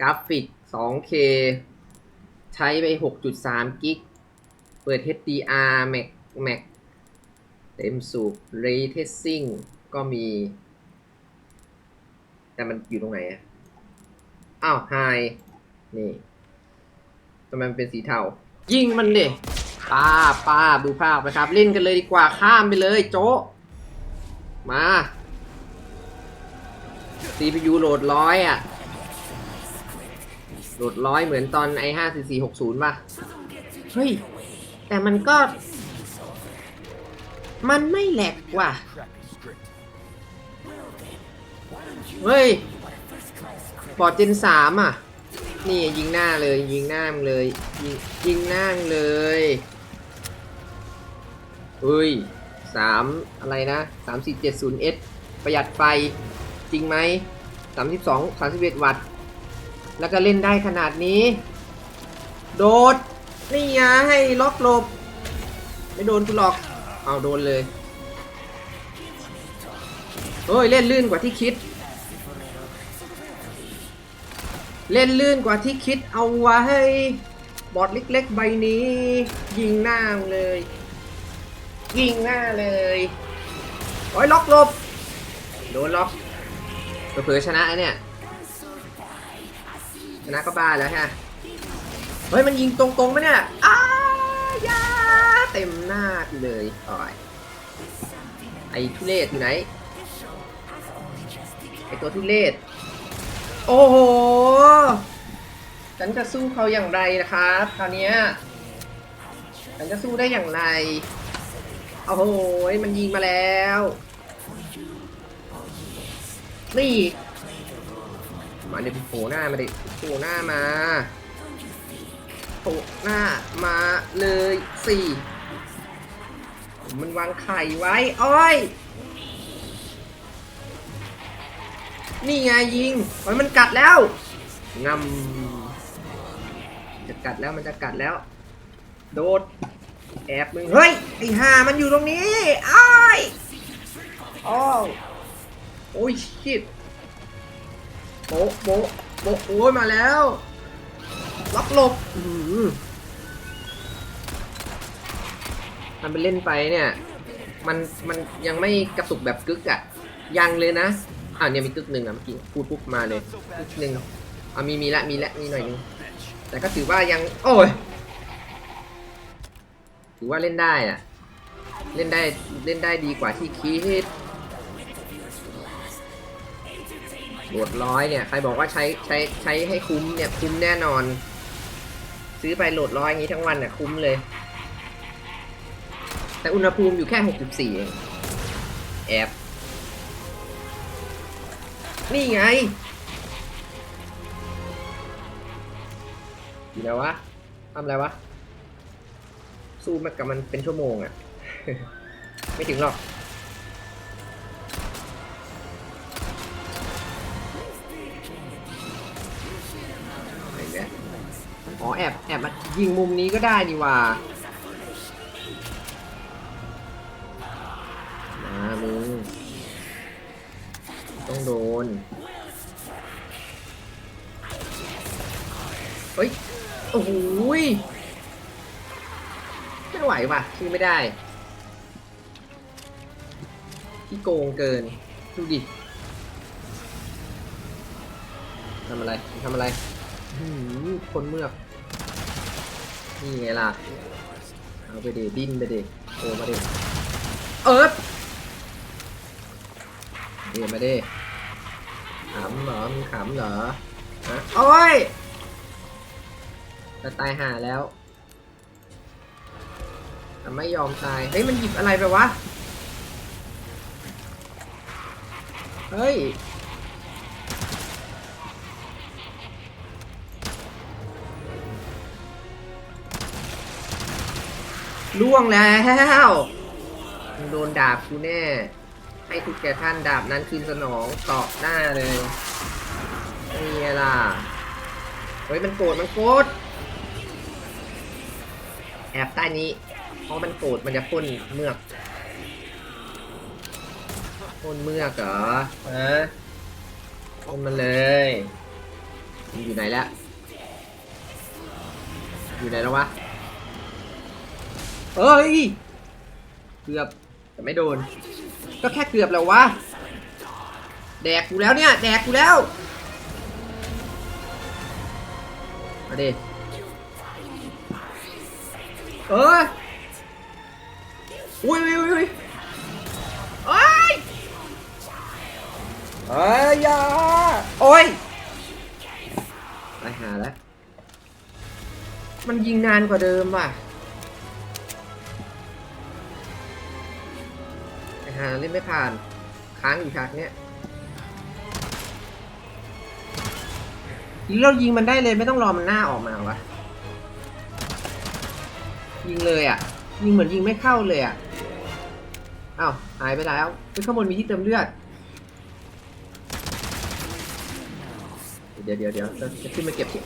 กราฟิก 2K ใช้ไป 6.3 กิก เปิด HDR Mac Mac เต็มสูบ Ray Tracing ก็มี แต่มันอยู่ตรงไหนอะอ้าว High นี่ทำไมมันเป็นสีเทา ยิงมันดิป้าป้าดูภาพนะครับ เล่นกันเลยดีกว่าข้ามไปเลยโจะมา CPU โหลดร้อยอะ หลดร้อยเหมือนตอน i 5 4 4 6 0ป่ะ เฮ้ย แต่มันก็ มันไม่แหลกว่ะ เฮ้ยปอดเจนสามอะ นี่ยิงหน้าเลยยิงหน้ามึงเลย ยิงยิงหน้ามึงเลยเฮ้ยสามอะไรนะสามสี่เจ็ดศูนย์เอสประหยัดไฟจริงไหมสามสิบสองสามสิบเอ็ดวัตต์ แล้วก็เล่นได้ขนาดนี้ โดด นี่ไงให้ล็อกหลบ ไม่โดนกูหรอก เอาโดนเลยเฮ้ยเล่นลื่นกว่าที่คิด เล่นลื่นกว่าที่คิดเอาไว้ บอดเล็กๆใบนี้ ยิงหน้าเลย ยิงหน้าเลยโอ้ยล็อกหลบ โดนล็อกเผื่อชนะเนี่ย นะก็บ้าแล้วฮะ เฮ้ยมันยิงตรงๆไหมเนี่ยอ้ายาเต็มหน้าเลยอ่อยไอ้ทุเรศอยู่ไหน ไอ้ตัวทุเรศ โอ้โห ฉันจะสู้เขาอย่างไรนะครับคราวนี้ฉันจะสู้ได้อย่างไร โอ้โห มันยิงมาแล้ว นี่ มาเดี๋ยวโผล่หน้ามาดิโผล่หน้ามาโผล่หน้ามาเลยสี่มันวางไข่ไว้อ้อย นี่ไงยิงโอ้มันกัดแล้วงำจะกัดแล้วมันจะกัดแล้ว โดด แอบมึง เฮ้ยไอ้ห่ามันอยู่ตรงนี้อ้ายอ้าวโอ้ยชิด โป๊ะโป๊ะโป๊ะโอ้ยมาแล้วล็อกหลบอื้อหือมันไปเล่นไปเนี่ย มันมันยังไม่กระตุกแบบกึกอะยังเลยนะอ่าเนี่ยมีกึกหนึ่งอะเมื่อกี้พูดปุ๊บมาเลยกึกหนึ่งอะมีมีละมีละมีหน่อยนึงแต่ก็ถือว่ายัง โอ้ยถือว่าเล่นได้อะเล่นได้เล่นได้ดีกว่าที่คิด โหลดร้อยเนี่ย ใครบอกว่าใช้ใช้ใช้ให้คุ้มเนี่ยคุ้มแน่นอน ซื้อไปโหลดร้อยอย่างนี้ทั้งวันเนี่ยคุ้มเลย แต่อุณหภูมิอยู่แค่64เองแอบนี่ไงอยู่แล้ววะทำอะไรวะ สู้มันกับมันเป็นชั่วโมงอะ ไม่ถึงหรอก อ๋อแอบแอบยิงมุมนี้ก็ได้นี่ว่ามามึงต้องโดน เฮ้ย โอ้โหยไม่ไหวว่ะคือไม่ได้ ที่โกงเกิน ดูดิทำอะไรทำอะไรหืมคนเมือก นี่ไงล่ะ เอาไปเดดิ้นไปเดโอมาเดเอิร์ธเดี๋ยวมาเดขำเหรอมึงขำเหรอฮะโอ้ยจะตายห่าแล้วแต่ไม่ยอมตาย เฮ้ย มันหยิบอะไรไปวะ เฮ้ย ล่วงแล้วโดนดาบกูแน่ ให้ทุกแก่ท่านดาบนั้นคืนสนองตอบหน้าเลยนี่ล่ะเฮ้ยมันโกรธมันโกรธแอบใต้นี้เพราะมันโกรธมันจะพ่นเมือกพ่นเมือกเหรอฮะพ่นมันเลยมันอยู่ไหนแล้วอยู่ไหนแล้ววะ เอ้ย เกือบ แต่ไม่โดน ก็แค่เกือบแล้ววะ แดกกูแล้วเนี่ย แดกกูแล้ว มาดิ เอ้ยอุ้ยอุ้ยอุ้ยอุ้ยเอ้ยเอ้ยอย่าโอ้ยไปหาแล้ว มันยิงนานกว่าเดิมว่ะ หาเล่นไม่ผ่าน ค้างอยู่ฉากเนี้ยหรือเรายิงมันได้เลยไม่ต้องรอมันหน้าออกมาวะ ยิงเลยอะ ยิงเหมือนยิงไม่เข้าเลยอะอ้าวหายไปแล้วไปข้างบนมีที่เติมเลือด เดี๋ยวเดี๋ยวเดี๋ยวจะขึ้นมาเก็บที่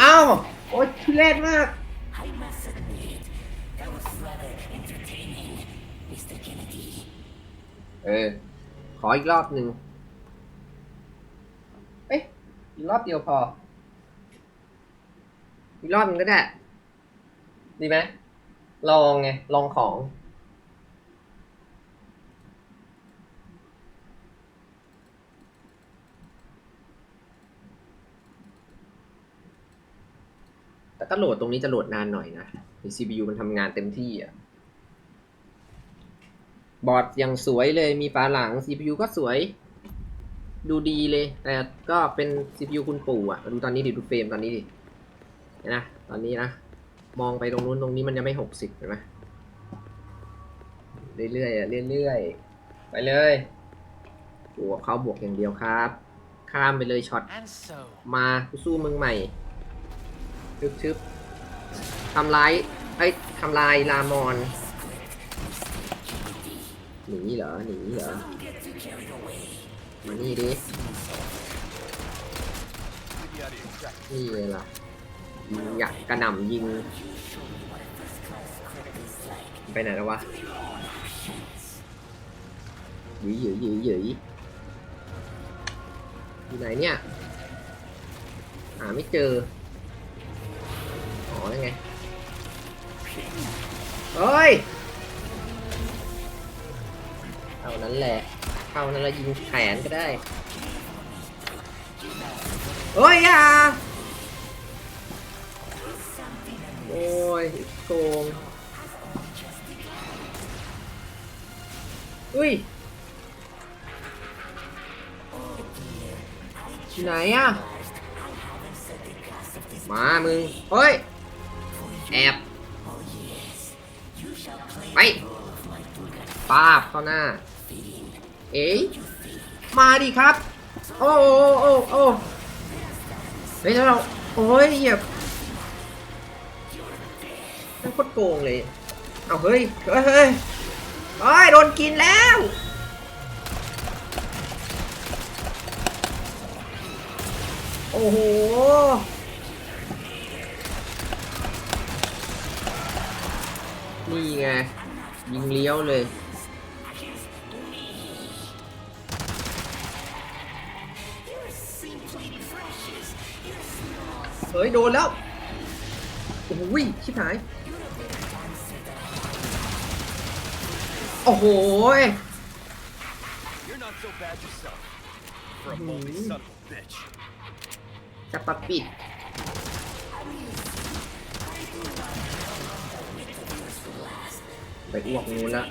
อ้าวโอ๊ยทุเรศมาก เออ ขออีกรอบหนึ่งเอ๊ะอีกรอบเดียวพอ อีกรอบนึงก็ได้ ดีไหมลองไง ลองของ แต่ก็โหลดตรงนี้จะโหลดนานหน่อยนะ CPU มันทำงานเต็มที่อะ บอร์ดยังสวยเลยมีฝาหลัง CPU ก็สวย ดูดีเลย แต่ก็เป็น CPU คุณปู่อะดูตอนนี้ดิดูเฟรมตอนนี้ดิเห็นะตอนนี้นะ มองไปตรงนู้นตรงนี้มันยังไม่หกสิบเห็นไหมเรื่อยๆอะเรื่อยๆ ไปเลยบวกเขาบวกอย่างเดียวครับ ข้ามไปเลยช็อต มาสู้มึงใหม่ชึบชึบทำลายเอ้ยทำลายลามอน หนีเหรอหนีเหรอมานี่ดินี่เลยล่ะยิงอยากกระหน่ำยิง ไปไหนแล้ววะหยีหยีหยีหยีอยู่ไหนเนี่ยหาไม่เจออ๋อยังไงเฮ้ย เท่านั้นแหละเท่านั้นละยิงแขนก็ได้เฮ้ยอย่าโอ้ยโกงอุ้ยอยู่ไหนอะ มามึงเฮ้ย แอบ ไปป้าบเข้าหน้า เอ๊ยมาดิครับ โอ้โอ้โอ้โอ้เฮ้ยแล้วเราโอ้ยเหยียบนั่นโคตรโกงเลยเอาเฮ้ยเฮ้ยเฮ้ยเฮ้ยโดนกินแล้วโอ้โหนี่ไงยิงเลี้ยวเลย เฮ้ยโดนแล้วโอ้โหชิบหาย โอ้โหจะปะปิดไปอ้วกงูแล้ว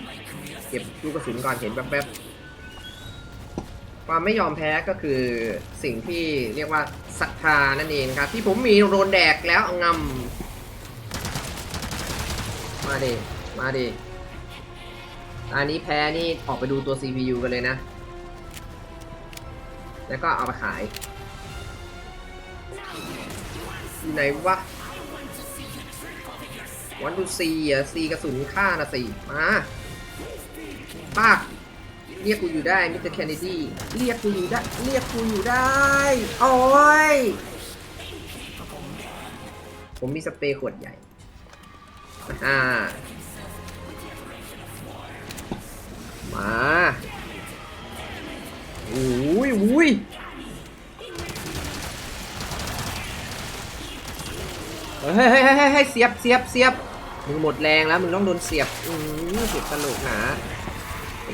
เก็บลูกกระสุนก่อนเห็นแป๊บๆ ความไม่ยอมแพ้ก็คือสิ่งที่เรียกว่าศรัทธานั่นเองครับ ที่ผมมีโดนแดกแล้วเอางำมาดิมาดิอันนี้แพ้นี่ออกไปดูตัว CPU กันเลยนะ แล้วก็เอาไปขายอยู่ไหนวะวันดูซีอะซีกระสุนฆ่านะสิมาป้าก เรียกกูอยู่ได้มิสเตอร์แคนเนดีเรียกกูอยู่ได้ เรียกกูอยู่ได้ โอ้ย ผมมีสเปรย์ขวดใหญ่อ่ามาอุ้ยอุ้ยเฮ้ยเฮ้ยเฮ้ยเฮ้ยเฮ้เสียบเสียบเสียบมึงหมดแรงแล้ว มึงต้องโดนเสียบอืมเสียบกหลกหนา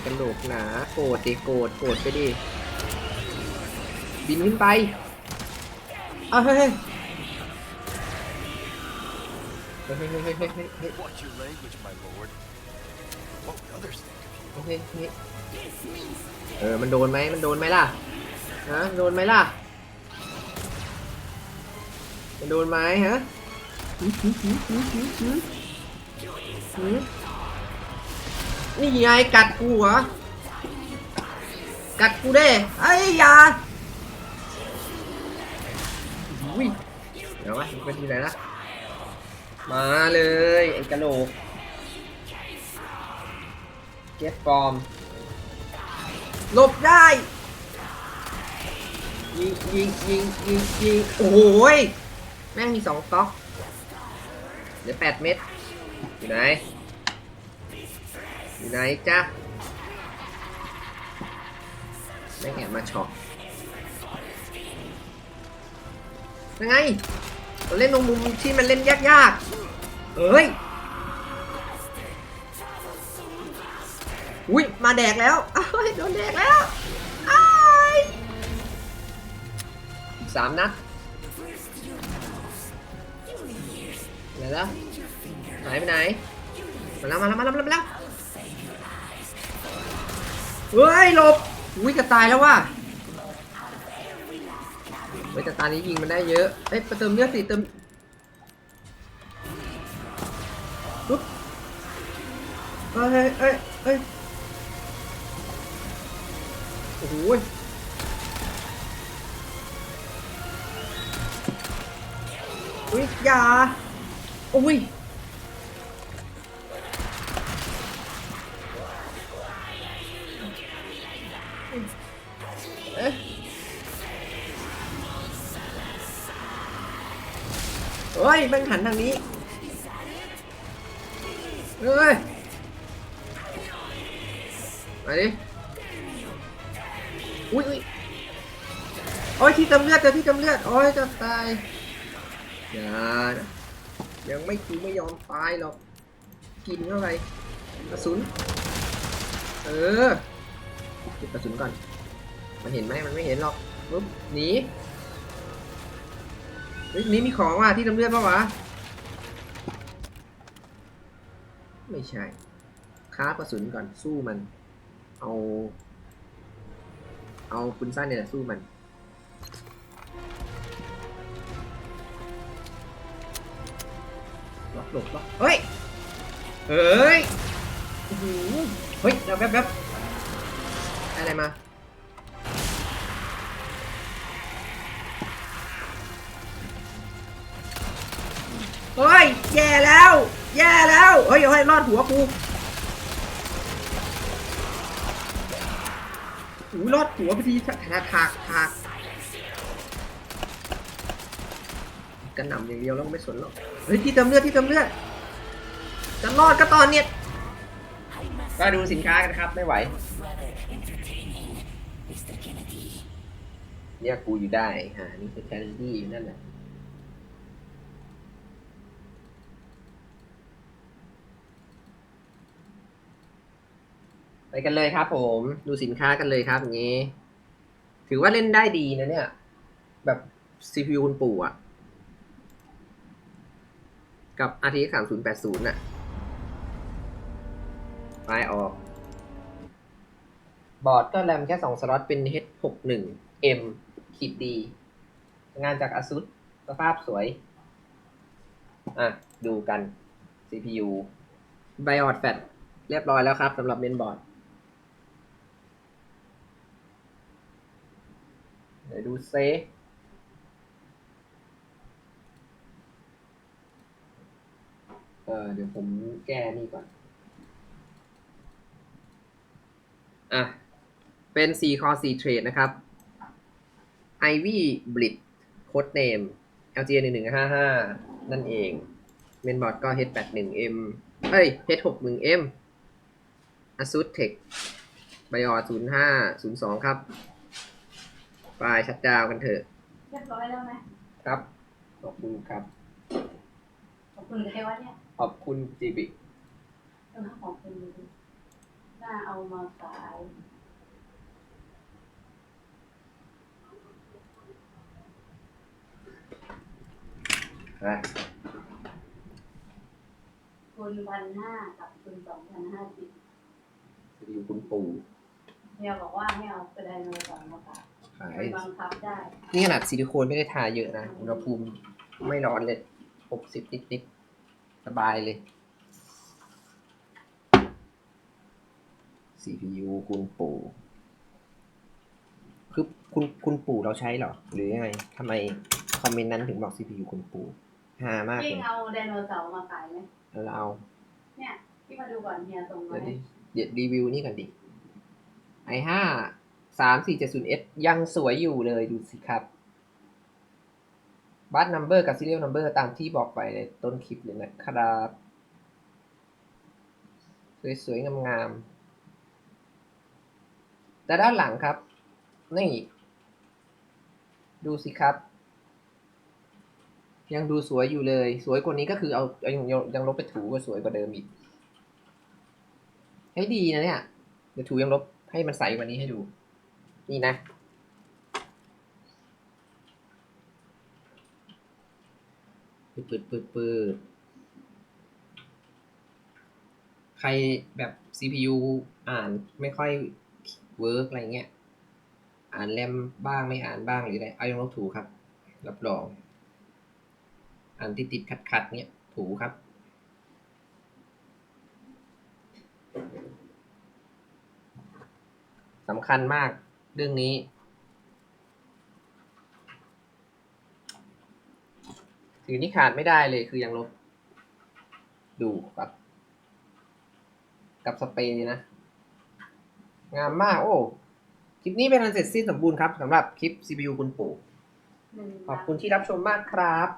กระโหลกหนาโกรธดิโกรธโกรธไปดิ บินขึ้นไป เอาเฮ้ยเฮ้ยเฮ้ยเฮ้ยเฮ้ยเฮ้ยเฮ้ยเฮ้ย Watch your language, my lord. What would others think of you? เฮ้ยเฮ้ยเออ มันโดนไหมมันโดนไหมล่ะ ฮะ โดนไหมล่ะ มันโดนไหมฮะหืมหืมหืมหืมหืมหืมหืม นี่ไงกัดกูเหรอ กัดกูเด้ไอ้ยอย่าอุ้ยเดี๋ยววะเป็นที่ไหนละมาเลยไอ้กะโหลกเก็ตฟอร์มหลบได้ ยิงยิงยิงยิงยิงโอ้ย แม่งมีสองต๊อกเหลือแปดเม็ดอยู่ไหน อยู่ไหนจ๊ะแม่แอบมาช็อตยังไงเราเล่นตรงมุมที่มันเล่นยากๆเอ้ยอุ้ยมาแดกแล้วอ้าวโดนแดกแล้วอ้ายสามนัดไหนแล้วหายไปไหนมาแล้วมาแล้วมาแล้วมาแล้ว เฮ้ยหลบอุ้ยจะตายแล้วว่ะเฮ้ยแต่ตานี้ยิงมันได้เยอะเอ้ยไปเติมเลือดสิเติมปุ๊บเอ้ยเอ้ยเอ้ยโอ้โหยอุ้ยอย่าโอ้ย เอ๊ะเฮ้ยแม่งหันทางนี้เฮ้ยมาดิอุ้ยอุ้ยโอ้ยที่เติมเลือดเจอที่เติมเลือดโอ้ยจะตายอย่ายังไม่กูไม่ยอมตายหรอก กินเข้าไปกระสุน เออ เก็บกระสุนก่อน มันเห็นไหมมันไม่เห็นหรอกปุ๊บหนีเฮ้ยนี่มีของว่ะที่เติมเลือดปะวะ ไม่ใช่ค้ากระสุนก่อนสู้มัน เอา เอาคุณสั้นเนี่ยสู้มันหลบหลบเฮ้ย เฮ้ย เฮ้ยเดี๋ยวแป๊บแป๊บ อะไรมา เฮ้ย แย่แล้ว แย่แล้ว เฮ้ยเฮ้ยรอดหัวกูหูรอดหัวพอดีถากถากถากกระหน่ำอย่างเดียวแล้วก็ไม่สนหรอก เฮ้ยที่เติมเลือดที่เติมเลือด จะรอดก็ตอนเนี้ยก็ดูสินค้ากันครับ ไม่ไหว เนี่ยกูอยู่ได้ฮะนี่คือแคลรี่อยู่นั่นแหละไปกันเลยครับผม ดูสินค้ากันเลยครับอย่างนี้ ถือว่าเล่นได้ดีนะเนี่ย แบบ CPU คุณปู่อะกับ RTX 3080น่ะ ไปออก บอร์ดก็แรมแค่2สล็อตเป็น H61M ขีดดีงานจาก ASUS สภาพสวย อะ ดูกัน CPU BIOS Fat เรียบร้อยแล้วครับสำหรับเมนบอร์ดเดี๋ยวดูเซเออเดี๋ยวผมแก้นี่ก่อน อะ เป็น4 core 4 trade นะครับ Ivy Blitz Code Name LG 1 1 5 5 นั่นเอง เมนบอร์ดก็ H81M เอ้ย H61M ASUS Tech BIOS 05 02 ครับ ไปชัดดาวน์กันเถอะ เรียบร้อยแล้วไหมครับ ขอบคุณครับ ขอบคุณใครวะเนี่ยขอบคุณจีบิ เออขอบคุณดูน่าเอามาขาย นะคุณพันห้ากับคุณสองพันห้าสิบอยู่คุณปู่เฮียบอกว่าให้เอากระไดโนเสาร์มาขายขายบังคับได้ นี่ขนาดซิลิโคนไม่ได้ทาเยอะนะอุณหภูมิไม่ร้อนเลยหกสิบนิดๆสบายเลย CPU คุณปู่ คือคุณคุณปู่เราใช้เหรอ หรือยังไงทำไมคอมเมนต์นั้นถึงบอก CPU คุณปู่ ฮามากยิ่เลงยเอาไดโนเสาร์มาขายไหมแล้วเราเอาเนี่ยที่มาดูก่อนเฮียตรงเดี๋ยวไว้ดิเดี๋ยวรีวิวนี่ก่อนดิไอห้าสามสี่เจ็ดศูนย์เอสยังสวยอยู่เลยดูสิครับบัตนัมเบอร์กับ serial number ตามที่บอกไปในต้นคลิปเลยนะครับ สวยๆงามๆแต่ด้านหลังครับ นี่ ดูสิครับ ยังดูสวยอยู่เลย สวยกว่านี้ก็คือเอาเอายังยังยังลบไปถูก็สวยกว่าเดิมอีกให้ดีนะเนี่ยเดี๋ยวถูยังลบให้มันใสกว่านี้ให้ดู นี่นะปืดปืดปืดปืดใครแบบ CPU อ่านไม่ค่อยเวิร์กอะไรเงี้ย อ่านแรมบ้างไม่อ่านบ้างหรืออะไรเอายังลบถูครับ รับรอง อ่านติดติดขัดขัดๆเนี้ยถูครับ สำคัญมากเรื่องนี้ ถือนี่ขาดไม่ได้เลยคือยังลบ ดูกับ กับสเปรย์นะ งามมาก โอ้ คลิปนี้เป็นอันเสร็จสิ้นสมบูรณ์ครับสำหรับคลิป CPU คุณปู่หนึ่งขอบคุณที่รับชมมากครับ